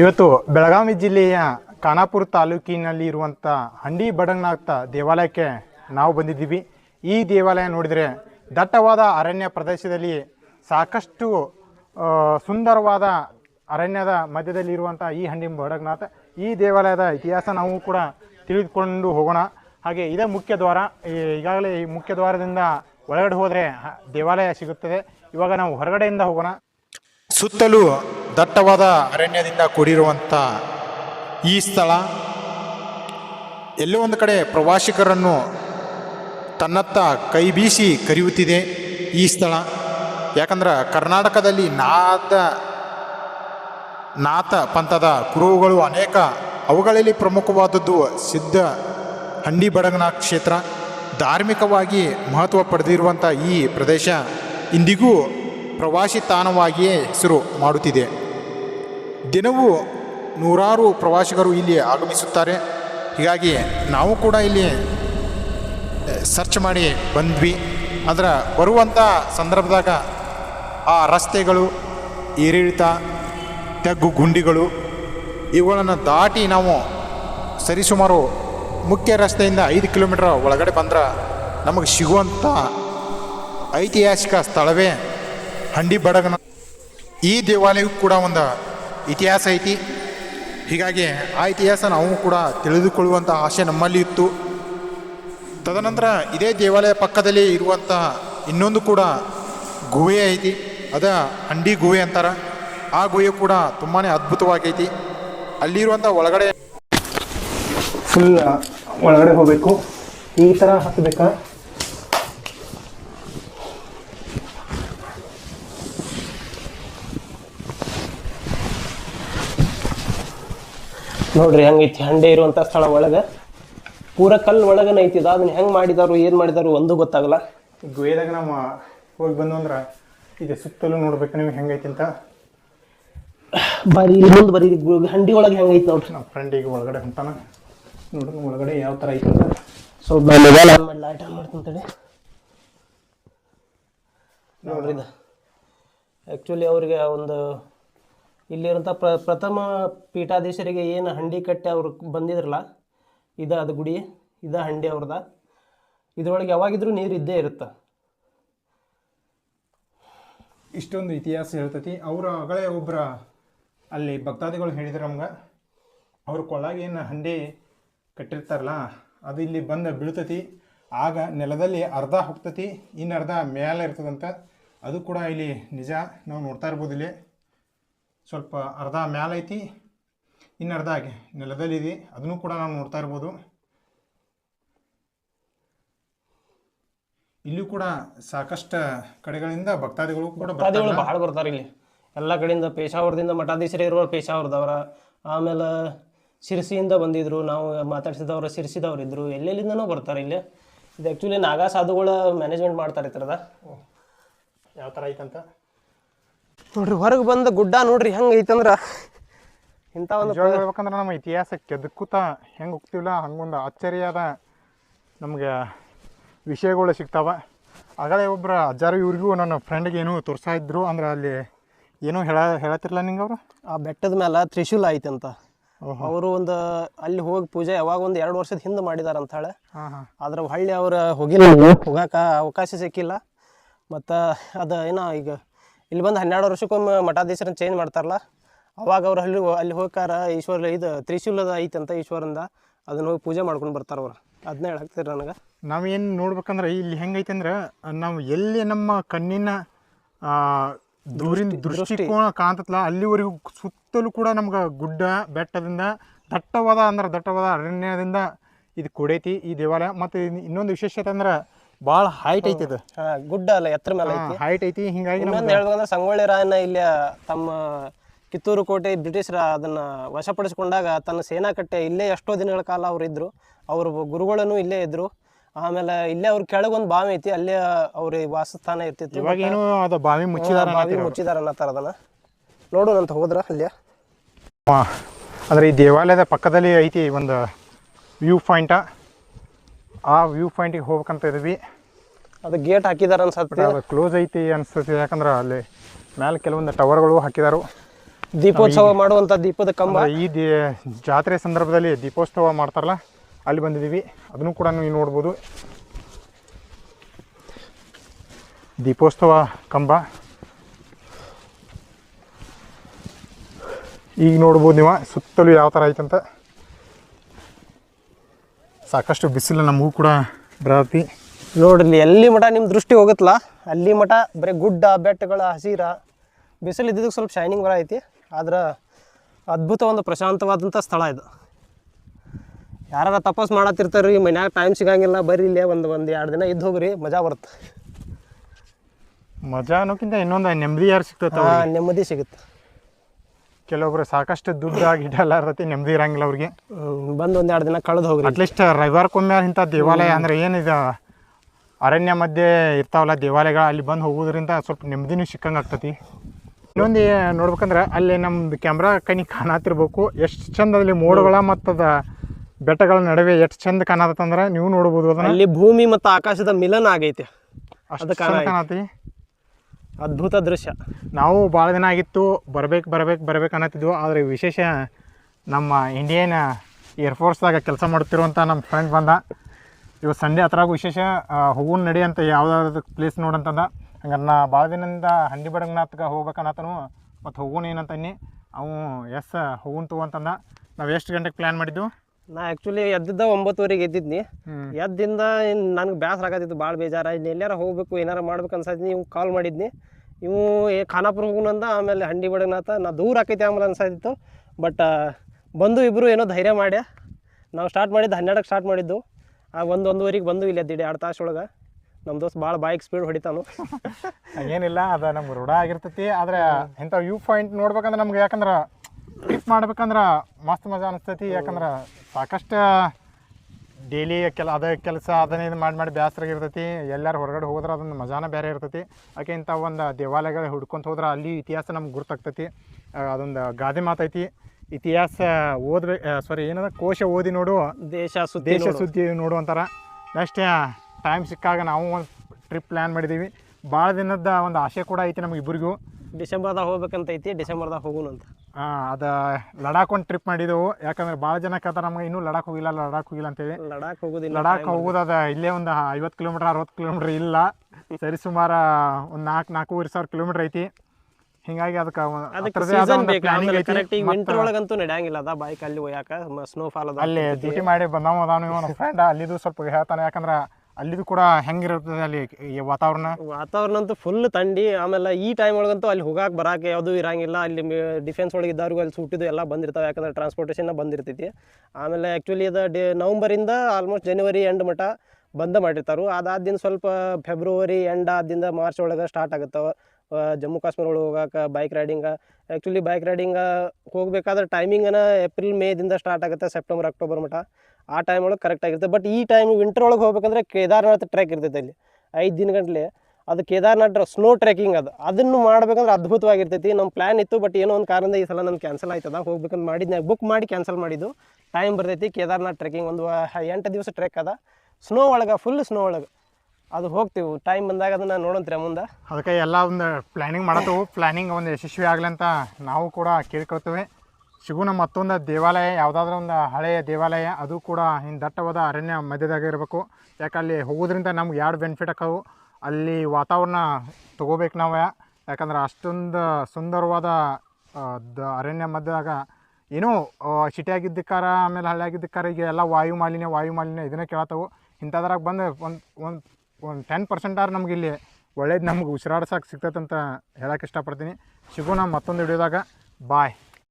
ಇವತ್ತು ಬೆಳಗಾವಿ ಜಿಲ್ಲೆಯ ಖಾನಾಪುರ ತಾಲೂಕಿನಲ್ಲಿ ಇರುವಂಥ ಹಂಡಿ ಬಡಂಗನಾಥ ದೇವಾಲಯಕ್ಕೆ ನಾವು ಬಂದಿದ್ದೀವಿ. ಈ ದೇವಾಲಯ ನೋಡಿದರೆ ದಟ್ಟವಾದ ಅರಣ್ಯ ಪ್ರದೇಶದಲ್ಲಿ ಸಾಕಷ್ಟು ಸುಂದರವಾದ ಅರಣ್ಯದ ಮಧ್ಯದಲ್ಲಿ ಇರುವಂಥ ಈ ಹಂಡಿ ಬಡಗನಾಥ, ಈ ದೇವಾಲಯದ ಇತಿಹಾಸ ನಾವು ಕೂಡ ತಿಳಿದುಕೊಂಡು ಹೋಗೋಣ. ಹಾಗೆ ಇದೇ ಮುಖ್ಯ ದ್ವಾರ ಈಗಾಗಲೇ ಈ ಮುಖ್ಯ ದ್ವಾರದಿಂದ ಒಳಗಡೆ ಹೋದರೆ ದೇವಾಲಯ ಸಿಗುತ್ತದೆ. ಇವಾಗ ನಾವು ಹೊರಗಡೆಯಿಂದ ಹೋಗೋಣ. ಸುತ್ತಲೂ ದಟ್ಟವಾದ ಅರಣ್ಯದಿಂದ ಕೂಡಿರುವಂಥ ಈ ಸ್ಥಳ, ಎಲ್ಲೋ ಒಂದು ಕಡೆ ಪ್ರವಾಸಿಗರನ್ನು ತನ್ನತ್ತ ಕೈ ಬೀಸಿ ಕರೆಯುತ್ತಿದೆ ಈ ಸ್ಥಳ. ಯಾಕಂದ್ರೆ ಕರ್ನಾಟಕದಲ್ಲಿ ನಾದ ನಾಥ ಪಂಥದ ಕುರುಹುಗಳು ಅನೇಕ, ಅವುಗಳಲ್ಲಿ ಪ್ರಮುಖವಾದದ್ದು ಸಿದ್ಧ ಹಂಡಿ ಬಡಗನ ಕ್ಷೇತ್ರ. ಧಾರ್ಮಿಕವಾಗಿ ಮಹತ್ವ ಪಡೆದಿರುವಂಥ ಈ ಪ್ರದೇಶ ಇಂದಿಗೂ ಪ್ರವಾಸಿ ತಾಣವಾಗಿಯೇ ಹೆಸರು ಮಾಡುತ್ತಿದೆ. ದಿನವೂ ನೂರಾರು ಪ್ರವಾಸಿಗರು ಇಲ್ಲಿ ಆಗಮಿಸುತ್ತಾರೆ. ಹೀಗಾಗಿ ನಾವು ಕೂಡ ಇಲ್ಲಿ ಸರ್ಚ್ ಮಾಡಿ ಬಂದ್ವಿ. ಅದರ ಬರುವಂಥ ಸಂದರ್ಭದಾಗ ಆ ರಸ್ತೆಗಳು, ಏರಿಳಿತ, ತಗ್ಗು ಗುಂಡಿಗಳು, ಇವುಗಳನ್ನು ದಾಟಿ ನಾವು ಸರಿಸುಮಾರು ಮುಖ್ಯ ರಸ್ತೆಯಿಂದ ಐದು ಕಿಲೋಮೀಟರ್ ಒಳಗಡೆ ಬಂದ್ರೆ ನಮಗೆ ಸಿಗುವಂಥ ಐತಿಹಾಸಿಕ ಸ್ಥಳವೇ ಹಂಡಿ ಬಡಗನ. ಈ ದೇವಾಲಯಕ್ಕೂ ಕೂಡ ಒಂದು ಇತಿಹಾಸ ಐತಿ. ಹೀಗಾಗಿ ಆ ಇತಿಹಾಸ ನಾವು ಕೂಡ ತಿಳಿದುಕೊಳ್ಳುವಂಥ ಆಸೆ ನಮ್ಮಲ್ಲಿ ಇತ್ತು. ತದನಂತರ ಇದೇ ದೇವಾಲಯ ಪಕ್ಕದಲ್ಲಿ ಇರುವಂಥ ಇನ್ನೊಂದು ಕೂಡ ಗುಹೆ ಐತಿ. ಅದ ಹಂಡಿ ಗುಹೆ ಅಂತಾರೆ. ಆ ಗುಹೆ ಕೂಡ ತುಂಬಾ ಅದ್ಭುತವಾಗೈತಿ. ಅಲ್ಲಿರುವಂಥ ಒಳಗಡೆ ಫುಲ್ ಒಳಗಡೆ ಹೋಗಬೇಕು. ಈ ಥರ ಹತ್ತಬೇಕಾ ನೋಡ್ರಿ ಹೆಂಗೈತಿ ಹಂಡೆ ಇರುವಂತ ಸ್ಥಳ ಒಳಗ. ಪೂರ ಕಲ್ಲು ಒಳಗನ ಐತಿ. ಇದು. ಅದನ್ನ ಹೆಂಗ್ ಮಾಡಿದಾರು ಏನ್ ಮಾಡಿದಾರು ಒಂದು ಗೊತ್ತಾಗಲ್ಲ. ಗುಹೆದಾಗ ನಾವು ಹೋಗಿ ಬಂದು ಅಂದ್ರೆ ಈಗ ಸುತ್ತಲೂ ನೋಡ್ಬೇಕು ನಿಮ್ಗೆ ಹೆಂಗೈತಿ ಅಂತ. ಬರೀ ಮುಂದ್ ಬರೀ ಹಂಡಿ ಒಳಗೆ ಹೆಂಗೈತಿ ನೋಡ್ರಿ. ನಮ್ಮ ಫ್ರೆಂಡಿಗೆ ಒಳಗಡೆ ಹೊಂಟಾನ. ನೋಡ್ರಿ ಒಳಗಡೆ ಯಾವ ಥರ ಐತಿ ಅಂತ. ಸ್ವಲ್ಪ ಮೊಬೈಲ್ ಆನ್ ಮಾಡಿ ಲೈಟ್ ಆನ್ ಮಾಡ್ತೀನಿ ನೋಡ್ರಿ ಇದು. ಆ್ಯಕ್ಚುಲಿ ಅವ್ರಿಗೆ ಒಂದು ಇಲ್ಲಿರುವಂಥ ಪ್ರ, ಪ್ರಥಮ ಪೀಠಾಧೀಶರಿಗೆ ಏನು ಹಂಡಿ ಕಟ್ಟಿ ಅವ್ರು ಬಂದಿದ್ರಲ್ಲ, ಇದು ಅದು ಗುಡಿ, ಇದ ಹಂಡಿ ಅವ್ರದ ಇದ್ರೊಳಗೆ ಯಾವಾಗಿದ್ರೂ ನೀರು ಇದ್ದೇ ಇರುತ್ತೆ? ಇಷ್ಟೊಂದು ಇತಿಹಾಸ ಹೇಳ್ತೈತಿ. ಅವರ ಅಗಳೇ ಒಬ್ಬರ ಅಲ್ಲಿ ಭಕ್ತಾದಿಗಳು ಹೇಳಿದ್ರು ನಮ್ಗೆ, ಅವ್ರ ಕೊಳಗೇನು ಹಂಡಿ ಕಟ್ಟಿರ್ತಾರಲ್ಲ, ಅದು ಇಲ್ಲಿ ಬಂದು ಬೀಳ್ತತಿ. ಆಗ ನೆಲದಲ್ಲಿ ಅರ್ಧ ಹೋಗ್ತತಿ ಇನ್ನು ಅರ್ಧ ಮೇಲೆ ಇರ್ತದಂತ. ಅದು ಕೂಡ ಇಲ್ಲಿ ನಿಜ, ನಾವು ನೋಡ್ತಾ ಇರ್ಬೋದು ಇಲ್ಲಿ. ಸ್ವಲ್ಪ ಅರ್ಧ ಮ್ಯಾಲೈತಿ ಐತಿ ಇನ್ನು ಅರ್ಧ ನೆಲದಲ್ಲಿದೆ ಅದನ್ನು ಕೂಡ ನಾವು ನೋಡ್ತಾ ಇರ್ಬೋದು. ಇಲ್ಲೂ ಕೂಡ ಸಾಕಷ್ಟು ಕಡೆಗಳಿಂದ ಭಕ್ತಾದಿಗಳು ಕೂಡ ಭಕ್ತಾದಿಗಳು ಭಾಳ ಬರ್ತಾರೆ ಇಲ್ಲಿ. ಎಲ್ಲ ಕಡೆಯಿಂದ ಪೇಶಾವರದಿಂದ ಮಠಾಧೀಶರೇ ಇರುವ ಪೇಶಾವರದವರ ಆಮೇಲೆ ಶಿರಸಿಯಿಂದ ಬಂದಿದ್ರು ನಾವು ಮಾತಾಡಿಸಿದವರು ಶಿರಸಿದವ್ರು ಇದ್ರು ಎಲ್ಲೆಲ್ಲಿಂದನೂ ಬರ್ತಾರೆ ಇಲ್ಲಿ. ಇದು ಆ್ಯಕ್ಚುಲಿ ನಾಗಾ ಸಾಧುಗಳ ಮ್ಯಾನೇಜ್ಮೆಂಟ್ ಮಾಡ್ತಾರೆ ಈ ಥರದ? ಯಾವ ಥರ ಐತಂತ? ನೋಡ್ರಿ ಹೊರಗೆ ಬಂದ ಗುಡ್ಡ ನೋಡ್ರಿ ಹೆಂಗೆ ಐತಂದ್ರೆ ಇಂಥ ಒಂದು ಜೋಳ ಹೇಳ್ಬೇಕಂದ್ರೆ ನಮ್ಮ ಇತಿಹಾಸ ಕೆದಕ್ಕೂತ ಹೆಂಗೆ ಹೋಗ್ತಿವಲ್ಲ ಹಂಗೊಂದು ಅಚ್ಚರಿಯಾದ ನಮಗೆ ವಿಷಯಗಳು ಸಿಗ್ತಾವ. ಆಗಲೇ ಒಬ್ಬರು ಅಜ್ಜಾರು ಇವ್ರಿಗೂ ನನ್ನ ಫ್ರೆಂಡ್ಗೆ ಏನು ತೋರ್ಸಾ ಇದ್ರು ಅಂದ್ರೆ ಅಲ್ಲಿ ಏನೋ ಹೇಳ ಹೇಳತ್ತಿರಲ್ಲ ನಿಂಗೆ ಅವರು? ಆ ಬೆಟ್ಟದ ಮೇಲೆ ತ್ರಿಶೂಲ ಐತಂತ ಓಹೋ. ಅವರು ಒಂದು ಅಲ್ಲಿ ಹೋಗಿ ಪೂಜೆ ಯಾವಾಗ ಒಂದು ಎರಡು ವರ್ಷದ ಹಿಂದೆ ಮಾಡಿದಾರೆ ಅಂತ ಹೇಳಿ. ಹಾಂ ಹಾಂ. ಆದ್ರೆ ಹಳ್ಳಿ ಅವ್ರು ಹೋಗಿಲ್ಲ ಹೋಗಾಕ ಅವಕಾಶ ಸಿಕ್ಕಿಲ್ಲ. ಮತ್ತು ಅದು ಏನೋ ಈಗ ಇಲ್ಲಿ ಬಂದು ಹನ್ನೆರಡು ವರ್ಷಕ್ಕೊಮ್ಮೆ ಮಠಾಧೀಶರನ್ನ ಚೇಂಜ್ ಮಾಡ್ತಾರಲ್ಲ ಅವಾಗ ಅವ್ರು ಅಲ್ಲಿ ಅಲ್ಲಿ ಹೋಗಾರ ಈಶ್ವರ ಇದು ತ್ರಿಶೂಲದ ಐತಂತ ಈಶ್ವರಂದ ಅದನ್ನ ಹೋಗಿ ಪೂಜೆ ಮಾಡ್ಕೊಂಡು ಬರ್ತಾರೆ ಅವ್ರು. ಅದನ್ನ ಹೇಳಾಕ್ತೀರಿ ನನಗೆ? ನಾವೇನು ನೋಡ್ಬೇಕಂದ್ರೆ ಇಲ್ಲಿ ಹೆಂಗೈತೆ ಅಂದ್ರೆ ನಾವು ಎಲ್ಲಿ ನಮ್ಮ ಕಣ್ಣಿನ ದೂರಿನ ದೃಷ್ಟಿಕೋನ ಕಾಣ್ತತ್ಲ ಅಲ್ಲಿವರೆಗೂ ಸುತ್ತಲೂ ಕೂಡ ನಮ್ಗೆ ಗುಡ್ಡ ಬೆಟ್ಟದಿಂದ ದಟ್ಟವಾದ ಅಂದ್ರೆ ದಟ್ಟವಾದ ಅರಣ್ಯದಿಂದ ಇದು ಕೊಡೈತಿ ಈ ದೇವಾಲಯ. ಮತ್ತು ಇನ್ನೊಂದು ವಿಶೇಷತೆ ಅಂದ್ರೆ ಭಾಳ ಹೈಟ್ ಐತಿ ಇದು. ಹಾಂ ಗುಡ್ಡ ಅಲ್ಲ ಎತ್ತರ ಮೇಲೆ ಐತಿ. ಹೈಟ್ ಐತಿ ಹಿಂಗಾಗಿ ನಮ್ಗೆ ಇನ್ನೊಂದು ಹೇಳ್ಬೇಕಂದ್ರೆ ಸಂಗೊಳ್ಳಿ ರಾಯಣ್ಣ ಇಲ್ಲಿ ತಮ್ಮ ಕಿತ್ತೂರು ಕೋಟೆ ಬ್ರಿಟಿಷರ ಅದನ್ನ ವಶಪಡಿಸಿಕೊಂಡಾಗ ತನ್ನ ಸೇನಾ ಕಟ್ಟೆ ಇಲ್ಲೇ ಎಷ್ಟೋ ದಿನಗಳ ಕಾಲ ಅವ್ರು ಇದ್ರು. ಅವ್ರ ಗುರುಗಳನ್ನು ಇಲ್ಲೇ ಇದ್ರು. ಆಮೇಲೆ ಇಲ್ಲೇ ಅವ್ರ ಕೆಳಗೊಂದು ಬಾವಿ ಐತಿ ಅಲ್ಲೇ ಅವ್ರ ವಾಸಸ್ಥಾನ ಇರ್ತಿತ್ತು. ಇವಾಗ ಏನು ಅದು ಬಾವಿ ಮುಚ್ಚಿದಾರ ಬಾವಿ ಮುಚ್ಚಿದಾರ ಅನ್ನತ್ತಾರ ಅದನ್ನ. ನೋಡೋಣ ಅಂತ ಹೋದ್ರ ಅಲ್ಲೇ ಅಂದ್ರೆ ಈ ದೇವಾಲಯದ ಪಕ್ಕದಲ್ಲಿ ಐತಿ ಒಂದು ವ್ಯೂ ಪಾಯಿಂಟ ಆ ವ್ಯೂ ಪಾಯಿಂಟಿಗೆ ಹೋಗ್ಬೇಕಂತ ಇದೀವಿ ಅದು ಗೇಟ್ ಹಾಕಿದಾರ ಅನ್ಸತ್ತೆ. ಅದು ಕ್ಲೋಸ್ ಐತಿ ಅನ್ಸುತ್ತೆ ಯಾಕಂದ್ರೆ ಅಲ್ಲಿ ಮ್ಯಾಲೆ ಕೆಲವೊಂದು ಟವರ್ಗಳು ಹಾಕಿದಾರು. ದೀಪೋತ್ಸವ ಮಾಡುವಂಥ ದೀಪದ ಕಂಬ. ಈ ದೇ ಜಾತ್ರೆ ಸಂದರ್ಭದಲ್ಲಿ ದೀಪೋತ್ಸವ ಮಾಡ್ತಾರಲ್ಲ ಅಲ್ಲಿ ಬಂದಿದ್ದೀವಿ. ಅದನ್ನು ಕೂಡ ನೀವು ನೋಡ್ಬೋದು. ದೀಪೋತ್ಸವ ಕಂಬ. ಈಗ ನೋಡ್ಬೋದು ನೀವು ಸುತ್ತಲೂ ಯಾವ ಥರ ಐತಂತ. ಸಾಕಷ್ಟು ಬಿಸಿಲು ನಮಗೂ ಕೂಡ ಬರತಿ ನೋಡ್ರಿ ಎಲ್ಲಿ ಮಠ ನಿಮ್ಮ ದೃಷ್ಟಿ ಹೋಗುತ್ತಲ್ಲ ಅಲ್ಲಿ ಮಠ ಬರೀ ಗುಡ್ಡ ಬೆಟ್ಟಗಳ ಹಸಿರ ಬಿಸಿಲು ಇದ್ದಿದ್ದಕ್ಕೆ ಸ್ವಲ್ಪ ಶೈನಿಂಗ್ ಬರ ಐತಿ. ಆದ್ರೆ ಅದ್ಭುತ ಒಂದು ಪ್ರಶಾಂತವಾದಂಥ ಸ್ಥಳ ಇದು. ಯಾರು ತಪಸ್ ಮಾಡತ್ತಿರ್ತಾರೆ ರೀ ಮನ್ಯಾಗ ಟೈಮ್ ಸಿಗಂಗಿಲ್ಲ ಬರ್ರಿ ಇಲ್ಲೇ ಒಂದು ಒಂದು ಎರಡು ದಿನ ಇದ್ದು ಹೋಗ್ರಿ ಮಜಾ ಬರುತ್ತೆ ಮಜಾ ಅನ್ನೋಕ್ಕಿಂತ ಇನ್ನೊಂದು ನೆಮ್ಮದಿ ಯಾರು ಸಿಗ್ತೈತೆ ನೆಮ್ಮದಿ ಸಿಗುತ್ತೆ. ಕೆಲವೊಬ್ರು ಸಾಕಷ್ಟು ದುಡ್ಡು ಆಗಿ ಎಲ್ಲ ಇರ್ತೈತಿ ನೆಮ್ಮದಿ ಇರಂಗಿಲ್ಲ ಅವ್ರಿಗೆ. ಬಂದು ಒಂದೆರಡು ದಿನ ಕಳೆದು ಹೋಗ್ರಿ. ಅಟ್ಲೀಸ್ಟ್ ರವಿವಾರಕ್ಕೊಮ್ಮೆ ಇಂಥ ದೇವಾಲಯ ಅಂದ್ರೆ ಏನಿದೆ ಅರಣ್ಯ ಮಧ್ಯೆ ಇರ್ತಾವಲ್ಲ ದೇವಾಲಯಗಳು ಅಲ್ಲಿ ಬಂದು ಹೋಗೋದ್ರಿಂದ ಸ್ವಲ್ಪ ನೆಮ್ಮದಿನೂ ಸಿಕ್ಕಂಗೆ ಆಗ್ತತಿ. ಇನ್ನೊಂದು ನೋಡ್ಬೇಕಂದ್ರೆ ಅಲ್ಲಿ ನಮ್ದು ಕ್ಯಾಮ್ರಾ ಕಣಿ ಕಾಣತಿರ್ಬೇಕು. ಎಷ್ಟು ಚಂದ ಅಲ್ಲಿ ಮೋಡಗಳ ಮತ್ತದ ಬೆಟ್ಟಗಳ ನಡುವೆ ಎಷ್ಟು ಚಂದ ಕಾಣತ್ತಂದ್ರೆ ನೀವು ನೋಡ್ಬೋದು ಅದನ್ನ. ಅಲ್ಲಿ ಭೂಮಿ ಮತ್ತು ಆಕಾಶದ ಮಿಲನ ಆಗೈತೆ. ಅಷ್ಟು ಅದು ಕಾಣ ಕಾಣತಿ. ಅದ್ಭುತ ದೃಶ್ಯ. ನಾವು ಭಾಳ ದಿನ ಆಗಿತ್ತು, ಬರ್ಬೇಕು ಬರ್ಬೇಕು ಬರ್ಬೇಕು ಅನ್ನತ್ತಿದ್ವು. ಆದರೆ ವಿಶೇಷ ನಮ್ಮ ಇಂಡಿಯನ್ ಏರ್ಫೋರ್ಸ್ದಾಗ ಕೆಲಸ ಮಾಡ್ತಿರುವಂಥ ನಮ್ಮ ಫ್ರೆಂಡ್ ಬಂದ. ಇವತ್ತು ಸಂಡೆ ಹತ್ರಾಗ ವಿಶೇಷ ಹೂವು ನಡಿ ಅಂತ ಯಾವುದಾದ್ರು ಪ್ಲೇಸ್ ನೋಡಂತಂದ. ಹಂಗಾರೆ ನಾ ಭಾಳ ದಿನದಿಂದ ಹಂಡಿ ಬಡಗನಾಥ್ಗೆ ಹೋಗ್ಬೇಕನ್ನತನು ಮತ್ತು ಹೂವು ಏನಂತನ್ನಿ ಅವು ಎಸ್ ಹೂವು ತೊಗೊಂತಂದ ನಾವು ಎಷ್ಟು ಗಂಟೆಗೆ ಪ್ಲ್ಯಾನ್ ಮಾಡಿದ್ದು? ನಾ ಆ್ಯಕ್ಚುಲಿ ಎದ್ದಿದ್ದ ಒಂಬತ್ತುವರೆಗೆ ಎದ್ದಿದ್ನಿ. ಎದ್ದಿಂದ ನನಗೆ ಬೇಸರ ಆಗತ್ತಿತ್ತು ಭಾಳ ಬೇಜಾರ. ಇಲ್ಲಿ ಎಲ್ಲಾರ ಹೋಗ್ಬೇಕು ಏನಾರ ಮಾಡ್ಬೇಕು ಅನ್ಸತ್ತಿ ಇವ್ ಕಾಲ್ ಮಾಡಿದ್ನಿ. ಇವು ಏ ಖಾನಾಪುರ ಹೋಗುನಂದ ಆಮೇಲೆ ಹಂಡಿ ಬಡಗನಾತ ನಾ ದೂರ ಆಕೈತಿ ಆಮೇಲೆ ಅನ್ಸತ್ತಿತ್ತು. ಬಟ್ ಬಂದು ಇಬ್ಬರು ಏನೋ ಧೈರ್ಯ ಮಾಡ್ಯ. ನಾವು ಸ್ಟಾರ್ಟ್ ಮಾಡಿದ್ದು ಹನ್ನೆರಡಕ್ಕೆ ಸ್ಟಾರ್ಟ್ ಮಾಡಿದ್ದು. ಆ ಒಂದು ಒಂದೂವರೆಗೆ ಬಂದು ಇಲ್ಲಿ ಎದ್ದಿಡಿ ಎರಡು ತಾಸೊಳಗೆ ನಮ್ಮ ದೋಸ್ತ್ ಭಾಳ ಬೈಕ್ ಸ್ಪೀಡ್ ಹೊಡಿತಾನು. ಏನಿಲ್ಲ ಅದು ನಮ್ಗೆ ರೂಢ ಆಗಿರ್ತೈತಿ. ಆದ್ರೆ ಇಂಥ ವ್ಯೂ ಪಾಯಿಂಟ್ ನೋಡ್ಬೇಕಂದ್ರೆ ನಮ್ಗೆ ಯಾಕಂದ್ರೆ ಟ್ರಿಪ್ ಮಾಡ್ಬೇಕಂದ್ರೆ ಮಸ್ತ್ ಮಜಾ ಅನಿಸ್ತೈತಿ. ಯಾಕಂದ್ರೆ ಸಾಕಷ್ಟು ಡೈಲಿ ಕೆಲ ಅದ ಕೆಲಸ ಅದನ್ನ ಇದು ಮಾಡಿ ಮಾಡಿ ಬೇಸರಾಗಿರ್ತೈತಿ ಇರ್ತೈತಿ. ಎಲ್ಲಾರು ಹೊರಗಡೆ ಹೋದ್ರೆ ಅದೊಂದು ಮಜಾನ ಬೇರೆ ಇರ್ತೈತಿ. ಯಾಕೆ ಇಂಥ ಒಂದು ದೇವಾಲಯಗಳು ಹುಡ್ಕೊಂತ ಹೋದ್ರೆ ಅಲ್ಲಿ ಇತಿಹಾಸ ನಮ್ಗೆ ಗುರ್ತಾಗ್ತೈತಿ. ಅದೊಂದು ಗಾದೆ ಮಾತೈತಿ. ಇತಿಹಾಸ ಓದ್ಬೇ ಸಾರಿ ಏನದ? ಕೋಶ ಓದಿ ನೋಡು. ದೇಶ ಸುದ್ದಿ ದೇಶ ನೋಡು. ಅಂತಾರೆ. ನೆಕ್ಸ್ಟ್ ಟೈಮ್ ಸಿಕ್ಕಾಗ ನಾವು ಒಂದು ಟ್ರಿಪ್ ಪ್ಲ್ಯಾನ್ ಮಾಡಿದ್ದೀವಿ ಭಾಳ ದಿನದ ಒಂದು ಆಸೆ ಕೂಡ ಐತಿ ನಮ್ಗೆ ಇಬ್ಬರಿಗೂ ಡಿಸೆಂಬರ್ದಾಗ ಹೋಗ್ಬೇಕಂತ ಐತಿ ಡಿಸೆಂಬರ್ದಾಗ ಹೋಗುನಂತ ಅದ ಲಡಾಖ್ ಒಂದು ಟ್ರಿಪ್ ಮಾಡಿದೆವು. ಯಾಕಂದ್ರೆ ಭಾಳ ಜನ ಕೇಳ್ತಾರೆ ನಮಗೆ ಇನ್ನೂ ಲಡಾಖ್ ಹೋಗಿಲ್ಲ ಲಡಾಕ್ ಹೋಗಿಲ್ಲ ಅಂತೇಳಿ. ಲಡಾಖ್ ಹೋಗೋದಿಲ್ಲ. ಲಡಾಖ್ ಹೋಗೋದು ಅದು ಇಲ್ಲೇ ಒಂದು ಐವತ್ತು ಕಿಲೋಮೀಟ್ರ್ ಅರವತ್ತು ಕಿಲೋಮೀಟ್ರ್ ಇಲ್ಲ. ಸರಿ ಸುಮಾರು ಒಂದು ನಾಲ್ಕು ನಾಲ್ಕೂವರೆ ಸಾವಿರ ಕಿಲೋಮೀಟ್ರ್ ಐತಿ. ಹಿಂಗಾಗಿ ಅದಕ್ಕೆ ವಿಂಟರ್ ಒಳಗಂತೂ ನಡೆಯಂಗಿಲ್ಲ. ಅದ ಬೈಕ್ ಅಲ್ಲಿ ಹೋಯಾಕ ಸ್ನೋ ಫಾಲ್ ಅಲ್ಲಿ ಡ್ಯೂಟಿ ಮಾಡಿ ಬಂದವ ಅದಾನು ಫ್ರೆಂಡ್ ಅಲ್ಲಿದು ಸ್ವಲ್ಪ ಹೇಳ್ತಾನೆ ಯಾಕಂದ್ರೆ ಅಲ್ಲಿದು ಕೂಡ ಹೆಂಗಿರುತ್ತದೆ ಅಲ್ಲಿ ಈ ವಾತಾವರಣ? ವಾತಾವರಣ ಅಂತೂ ಫುಲ್ ತಂಡಿ ಆಮೇಲೆ ಈ ಟೈಮ್ ಒಳಗಂತೂ ಅಲ್ಲಿ ಹೋಗಕ್ಕೆ ಬರೋಕೆ ಯಾವುದೂ ಇರಂಗಿಲ್ಲ. ಅಲ್ಲಿ ಡಿಫೆನ್ಸ್ ಒಳಗೆ ಇದ್ದವ್ರಿಗೂ ಅಲ್ಲಿ ಸೂಟಿದ್ದು ಎಲ್ಲ ಬಂದಿರ್ತಾವೆ. ಯಾಕಂದ್ರೆ ಟ್ರಾನ್ಸ್ಪೋರ್ಟೇಷನ್ ಬಂದಿರ್ತೈತಿ. ಆಮೇಲೆ ಆ್ಯಕ್ಚುಲಿ ಅದು ಡಿ ನವಂಬರಿಂದ ಆಲ್ಮೋಸ್ಟ್ ಜನವರಿ ಎಂಡ್ ಮಟ್ಟ ಬಂದ ಮಾಡಿರ್ತಾರೆ ದಿನ ಸ್ವಲ್ಪ ಫೆಬ್ರವರಿ ಎಂಡ್ ಆದ್ದಿಂದ ಮಾರ್ಚ್ ಒಳಗೆ ಸ್ಟಾರ್ಟ್ ಆಗುತ್ತವೆ. ಜಮ್ಮು ಕಾಶ್ಮೀರ ಒಳಗೆ ಹೋಗಾಕ bike riding actually bike riding ಹೋಗಬೇಕಾದ್ರೆ ಟೈಮಿಂಗನ ಏಪ್ರಿಲ್ ಮೇದಿಂದ ಸ್ಟಾರ್ಟ್ ಆಗುತ್ತೆ ಸೆಪ್ಟೆಂಬರ್ ಅಕ್ಟೋಬರ್ ಮಟ್ಟ ಆ ಟೈಮ್ ಒಳಗೆ ಕರೆಕ್ಟ್ ಆಗಿರುತ್ತೆ. ಬಟ್ ಈ ಟೈಮ್ ವಿಂಟರ್ ಒಳಗೆ ಹೋಗ್ಬೇಕಂದ್ರೆ ಕೇದಾರ್ನಾಥ್ ಟ್ರ್ಯಾಕ್ ಇರ್ತೈತೆ ಅಲ್ಲಿ. ಐದು ದಿನಗಂಟ್ಲೆ ಅದು ಕೇದಾರ್ನಾಥ್ ಸ್ನೋ ಟ್ರ್ಯಾಕಿಂಗ್ ಅದು. ಅದನ್ನು ಮಾಡ್ಬೇಕಂದ್ರೆ ಅದ್ಭುತವಾಗಿರ್ತೈತಿ. ನಮ್ಮ ಪ್ಲ್ಯಾನ್ ಇತ್ತು ಬಟ್ ಏನೋ ಒಂದು ಕಾರಣದಿಂದ ಈ ಸಲ ನನ್ನ ಕ್ಯಾನ್ಸಲ್ ಆಯ್ತದ. ಹೋಗ್ಬೇಕಂತ ಮಾಡಿದ್ನ. ಬುಕ್ ಮಾಡಿ ಕ್ಯಾನ್ಸಲ್ ಮಾಡಿದ್ದು. ಟೈಮ್ ಬರ್ತೈತಿ, ಕೇದಾರ್ನಾಥ್ ಟ್ರೆಕ್ಕಿಂಗ್ ಒಂದು ಎಂಟು ದಿವಸ ಟ್ರೆಕ್ ಅದ. ಸ್ನೋ ಒಳಗೆ ಫುಲ್ ಸ್ನೋ ಒಳಗೆ. ಅದು ಹೋಗ್ತೀವಿ. ಟೈಮ್ ಬಂದಾಗ ಅದನ್ನು ನೋಡಂತ್ರಿ ಮುಂದೆ. ಅದಕ್ಕೆ ಎಲ್ಲ ಒಂದು ಪ್ಲ್ಯಾನಿಂಗ್ ಮಾಡತ್ತವು. ಪ್ಲ್ಯಾನಿಂಗ್ ಒಂದು ಯಶಸ್ವಿ ಆಗಲಿ ಅಂತ ನಾವು ಕೂಡ ಕೇಳ್ಕೊಳ್ತೇವೆ. ಸಿಗುನ ಮತ್ತೊಂದು ದೇವಾಲಯ, ಯಾವುದಾದ್ರೂ ಒಂದು ಹಳೆಯ ದೇವಾಲಯ, ಅದು ಕೂಡ ಹಿಂಗೆ ದಟ್ಟವಾದ ಅರಣ್ಯ ಮಧ್ಯದಾಗ ಇರಬೇಕು. ಯಾಕೆ ಅಲ್ಲಿ ಹೋಗೋದ್ರಿಂದ ನಮ್ಗೆ ಎರಡು ಬೆನಿಫಿಟ್ ಆಕವು ಅಲ್ಲಿ ವಾತಾವರಣ ತೊಗೋಬೇಕು ನಾವು. ಯಾಕಂದ್ರೆ ಅಷ್ಟೊಂದು ಸುಂದರವಾದ ದ ಅರಣ್ಯ ಮಧ್ಯದಾಗ ಏನೋ ಸಿಟಿಯಾಗಿದ್ದಕ್ಕಾರ, ಆಮೇಲೆ ಹಳ್ಳಿಯಾಗಿದ್ದಕ್ಕಾರ ಈಗ ಎಲ್ಲ ವಾಯು ಮಾಲಿನ್ಯ ವಾಯು ಮಾಲಿನ್ಯ ಇದನ್ನೇ ಕೇಳತ್ತವು. ಇಂಥದ್ರಾಗ ಬಂದು ಒಂದು ಒಂದು ಒಂದು ಟೆನ್ ಪರ್ಸೆಂಟ್ ಆದ್ರೆ ನಮ್ಗೆ ಇಲ್ಲಿ ಒಳ್ಳೇದು ನಮ್ಗೆ ಉಸಿರಾಡ್ಸಕ್ಕೆ ಸಿಗ್ತೈತೆ ಅಂತ ಹೇಳಕ್ಕೆ ಇಷ್ಟಪಡ್ತೀನಿ. ಸಿಗೋಣ ಮತ್ತೊಂದು ವಿಡಿಯೋದಾಗ. ಬಾಯ್.